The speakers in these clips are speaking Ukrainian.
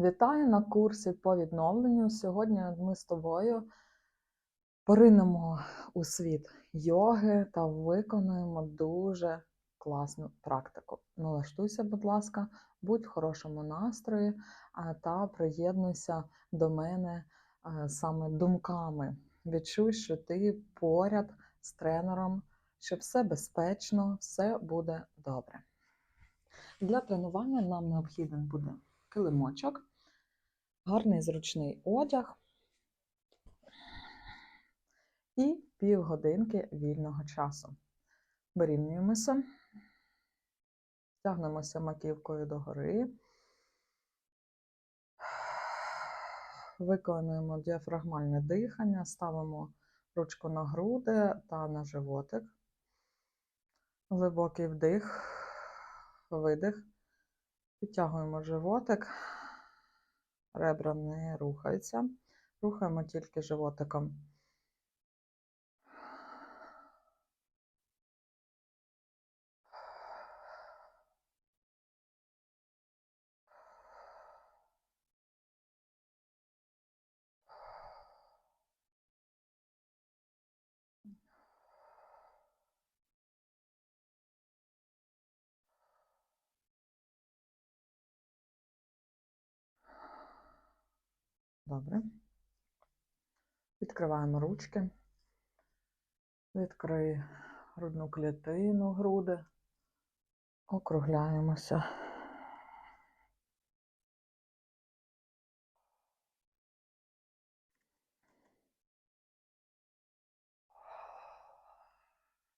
Вітаю на курсі по відновленню. Сьогодні ми з тобою поринемо у світ йоги та виконуємо дуже класну практику. Налаштуйся, будь ласка, будь в хорошому настрої та приєднуйся до мене саме думками. Відчуй, що ти поряд з тренером, що все безпечно, все буде добре. Для тренування нам необхіден буде килимочок, гарний зручний одяг і півгодинки вільного часу. Вирівнюємося, тягнемося маківкою догори, виконуємо діафрагмальне дихання, ставимо ручку на груди та на животик. Глибокий вдих, видих. Підтягуємо животик, ребра не рухаються, рухаємо тільки животиком. Добре. Відкриваємо ручки. Відкрий грудну клітину, груди. Округляємося.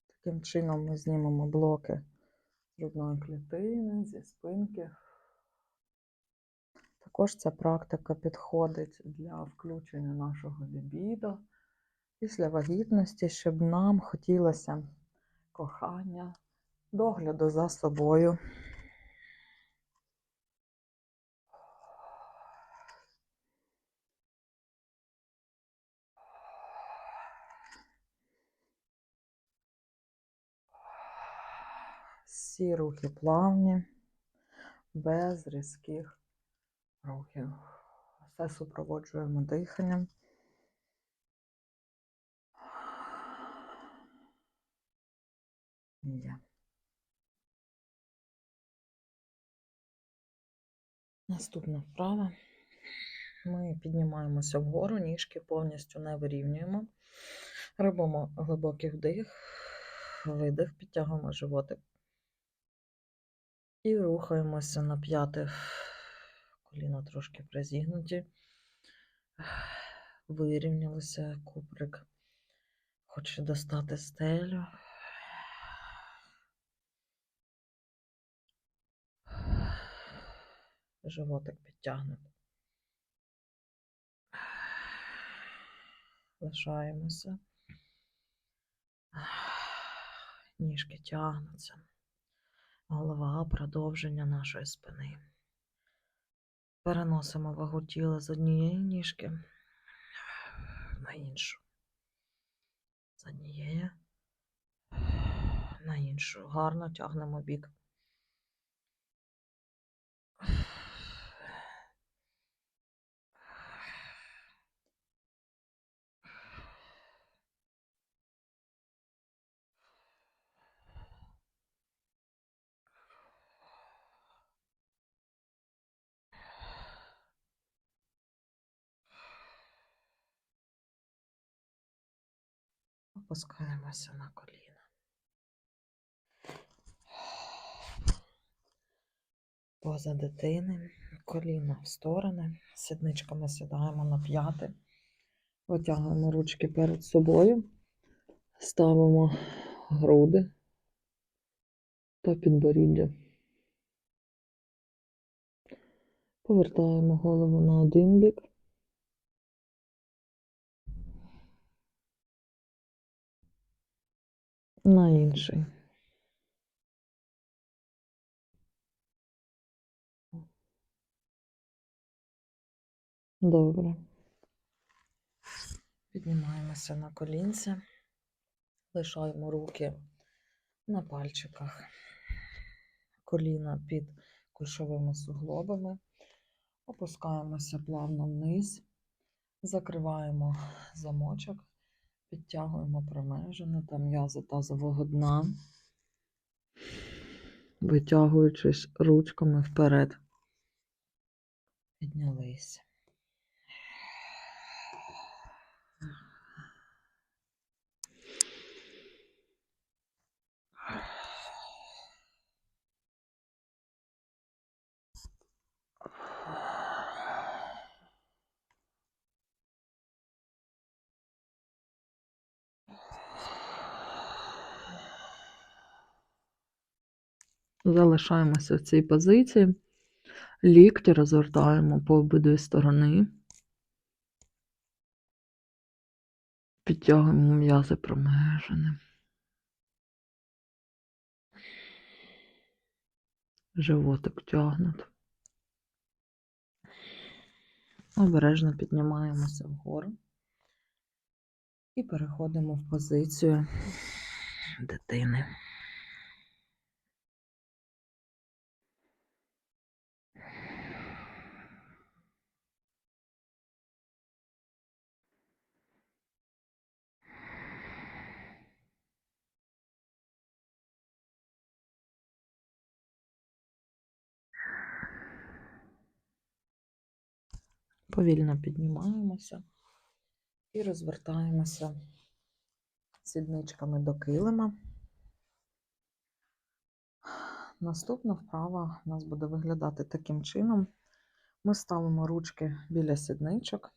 Таким чином ми знімемо блоки грудної клітини, зі спинки. Також ця практика підходить для включення нашого лібідо після вагітності, щоб нам хотілося кохання, догляду за собою. Всі рухи плавні, без різких рухів. Все супроводжуємо диханням. Є. Наступна вправа. Ми піднімаємося вгору, ніжки повністю не вирівнюємо. Робимо глибокий вдих, видих, підтягуємо животик. І рухаємося на п'яти. Коліна трошки призігнуті. Вирівнялися куприк. Хоче достати стелю. Животик підтягнути. Лишаємося. Ніжки тягнуться. Голова продовження нашої спини. Переносимо вагу тіла з однієї ніжки на іншу. З однієї на іншу. Гарно тягнемо бік. Опускаємося на коліна. Поза дитини, коліна в сторони, сідничками сідаємо на п'яти, витягуємо ручки перед собою, ставимо груди та підборіддя. Повертаємо голову на один бік. На інший. Добре. Піднімаємося на колінця, лишаємо руки на пальчиках, коліна під кульшовими суглобами, Опускаємося плавно вниз, закриваємо замочок, підтягуємо промежини та м'язи тазового дна, витягуючись ручками вперед. Піднялись. Залишаємося в цій позиції. Лікті розвертаємо по обидві сторони. Підтягуємо м'язи промежини. Животик тягнут. Обережно піднімаємося вгору і переходимо в позицію дитини. Повільно піднімаємося і розвертаємося сідничками до килима. Наступна вправа у нас буде виглядати таким чином. Ми ставимо ручки біля сідничок,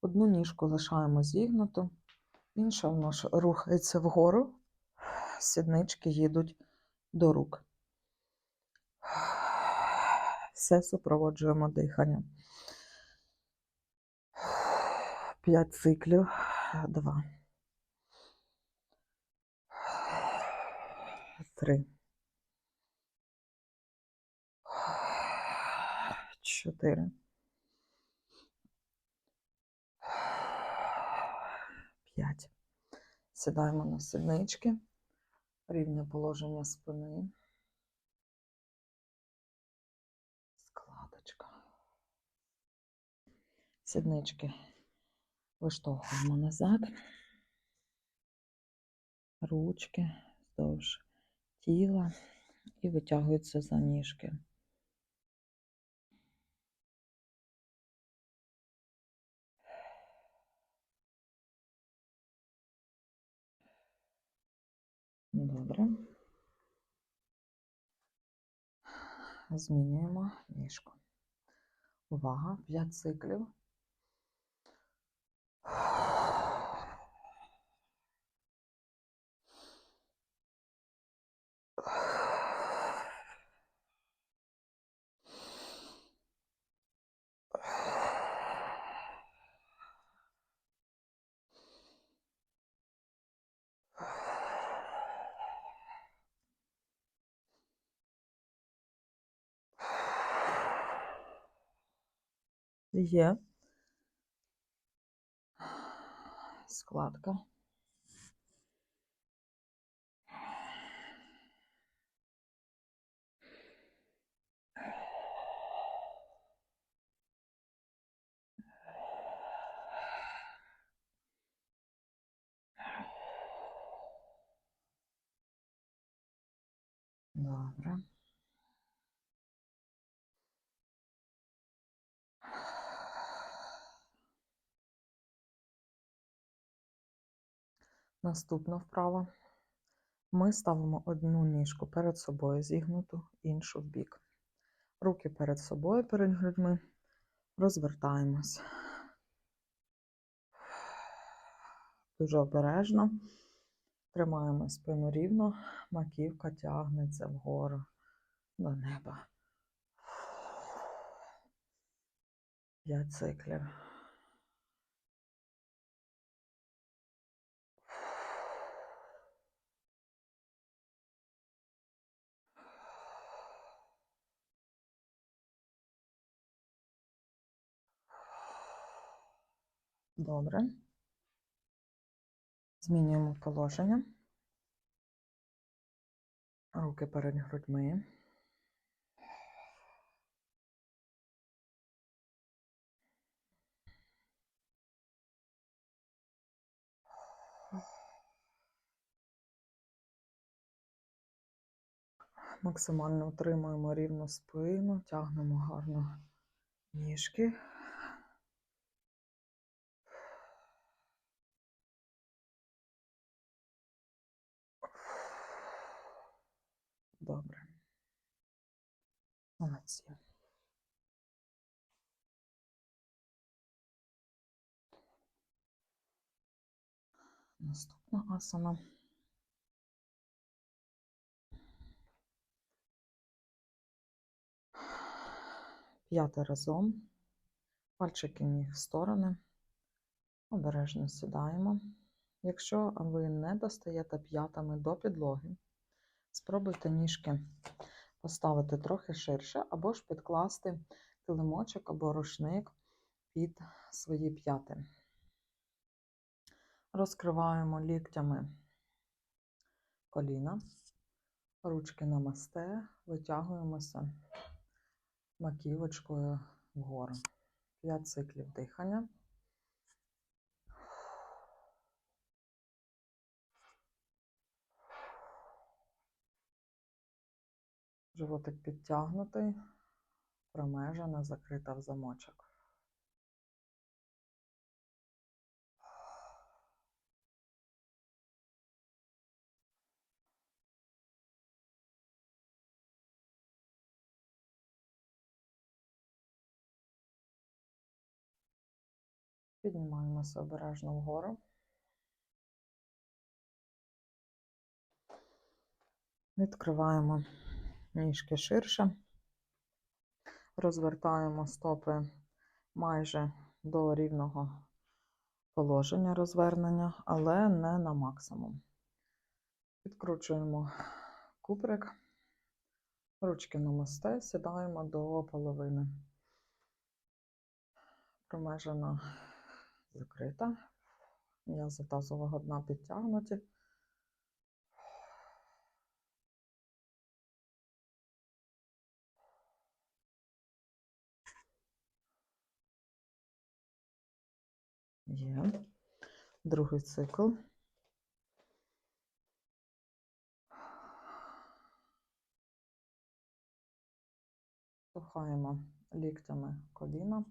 одну ніжку лишаємо зігнуту, інша в нас рухається вгору, сіднички їдуть до рук. Все супроводжуємо диханням. 5 циклів. Два. Три. Чотири. П'ять. Сідаємо на сіднички. Рівне положення спини. Сіднички виштовхуємо назад, ручки вздовж тіла і витягуються за ніжки. Добре. Змінюємо ніжку. Увага, 5 циклів. Є. Складка. Добре. Наступна вправа. Ми ставимо одну ніжку перед собою зігнуту, іншу в бік. Руки перед собою, перед грудьми. Розвертаємось. Дуже обережно. Тримаємо спину рівно, маківка тягнеться вгору до неба. П'ять циклів. Добре. Змінюємо положення. Руки перед грудьми. Максимально утримуємо рівну спину, тягнемо гарно ніжки. Добре. Молодці. Наступна асана. П'яте разом. Пальчики ніг в сторони. Обережно сідаємо. Якщо ви не достаєте п'ятами до підлоги, спробуйте ніжки поставити трохи ширше, або ж підкласти килимочок або рушник під свої п'яти. Розкриваємо ліктями коліна, ручки намасте, витягуємося маківочкою вгору. 5 циклів дихання. Животик підтягнутий, промежена, закрита в замочок. Піднімаємося обережно вгору. Відкриваємо ніжки ширше, розвертаємо стопи майже до рівного положення розвернення, але не на максимум. Підкручуємо куприк, ручки намасте, сідаємо до половини. Промежена закрита, м'язи тазового дна підтягнуті. Є. Другий цикл. Штовхаємо ліктями коліна,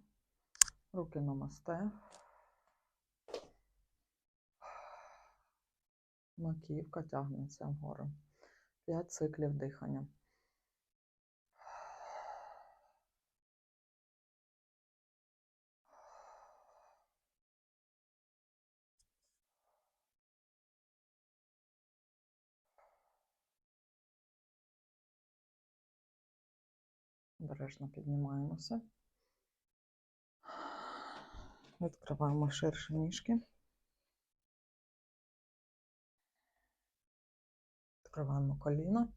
руки намасте. Маківка тягнеться вгору. П'ять циклів дихання. Обережно піднімаємося. Відкриваємо ширше ніжки. Відкриваємо коліна.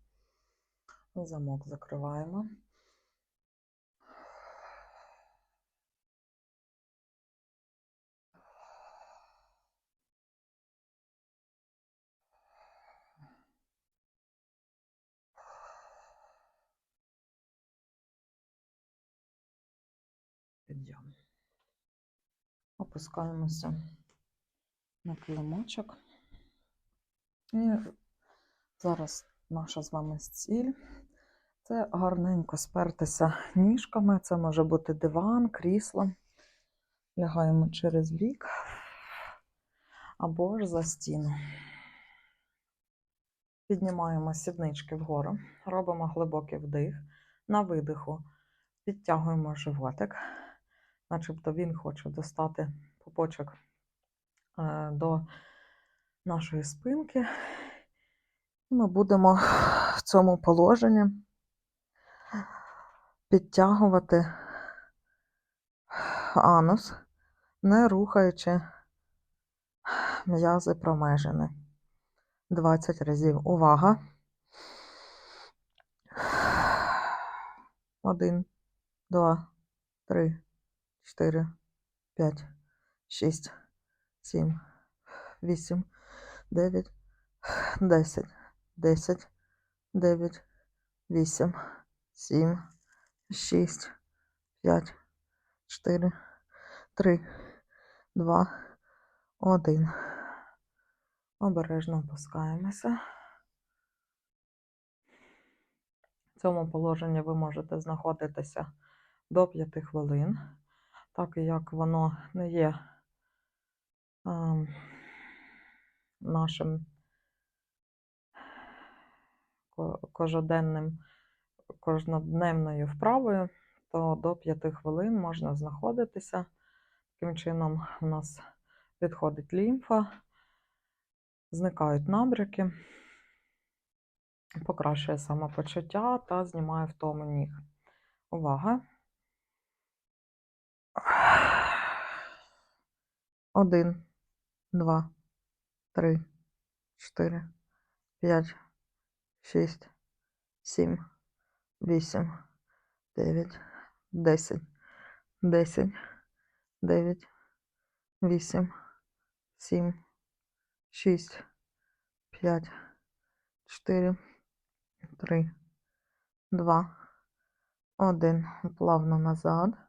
Замок закриваємо. Підйом. Опускаємося на килимочок. І зараз наша з вами ціль це гарненько спертися ніжками. Це може бути диван, крісло. Лягаємо через бік або ж за стіну. Піднімаємо сіднички вгору, робимо глибокий вдих. На видиху підтягуємо животик, начебто він хоче достати пупочок е, до нашої спинки. І ми будемо в цьому положенні підтягувати анус, не рухаючи м'язи промежини. 20 разів. Увага. Один, два, три, чотири, п'ять, шість, сім, вісім, дев'ять, десять, десять, дев'ять, вісім, сім, шість, п'ять, чотири, три, два, один. Обережно опускаємося. В цьому положенні ви можете знаходитися до 5 хвилин, так як воно не є ем, нашим ко- кожоденним, кожнодневною вправою, то до 5 хвилин можна знаходитися. Таким чином у нас відходить лімфа, зникають набряки, покращує самопочуття та знімає втому ніг. Увага! Один, два, три, чотири, п'ять, шість, сім, вісім, дев'ять, десять, десять, дев'ять, вісім, сім, шість, п'ять, чотири, три, два, один. Плавно назад.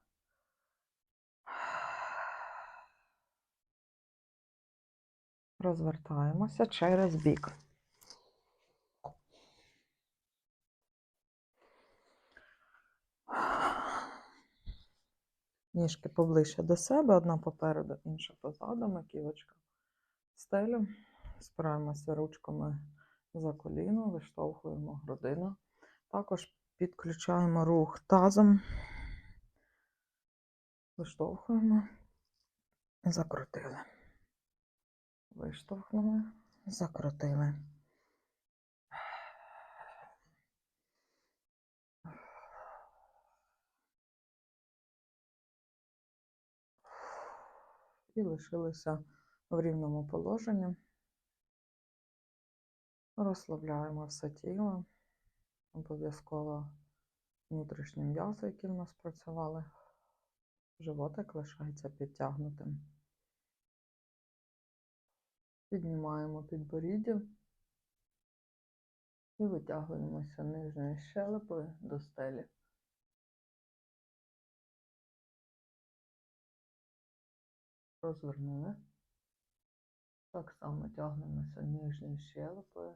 Розвертаємося через бік. Ніжки поближче до себе, одна попереду, інша позаду, маківочка в стелю. Спираємося ручками за коліно, виштовхуємо грудину. Також підключаємо рух тазом, виштовхуємо, закрутили. Виштовхнули, закрутили. І лишилися в рівному положенні. Розслабляємо все тіло. Обов'язково внутрішні м'язи, які в нас працювали. Животик лишається підтягнутим. Піднімаємо підборіддя і витягуємося нижньою щелепою до стелі. Розвернули. Так само тягнемося нижньою щелепою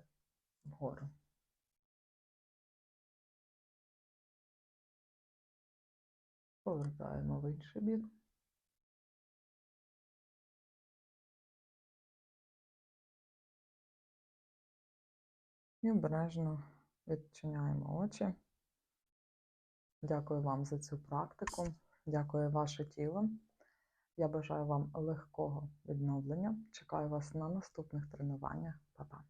вгору. Повертаємо в інший бік. І обережно відчиняємо очі. Дякую вам за цю практику. Дякую ваше тіло. Я бажаю вам легкого відновлення. Чекаю вас на наступних тренуваннях. Па-па!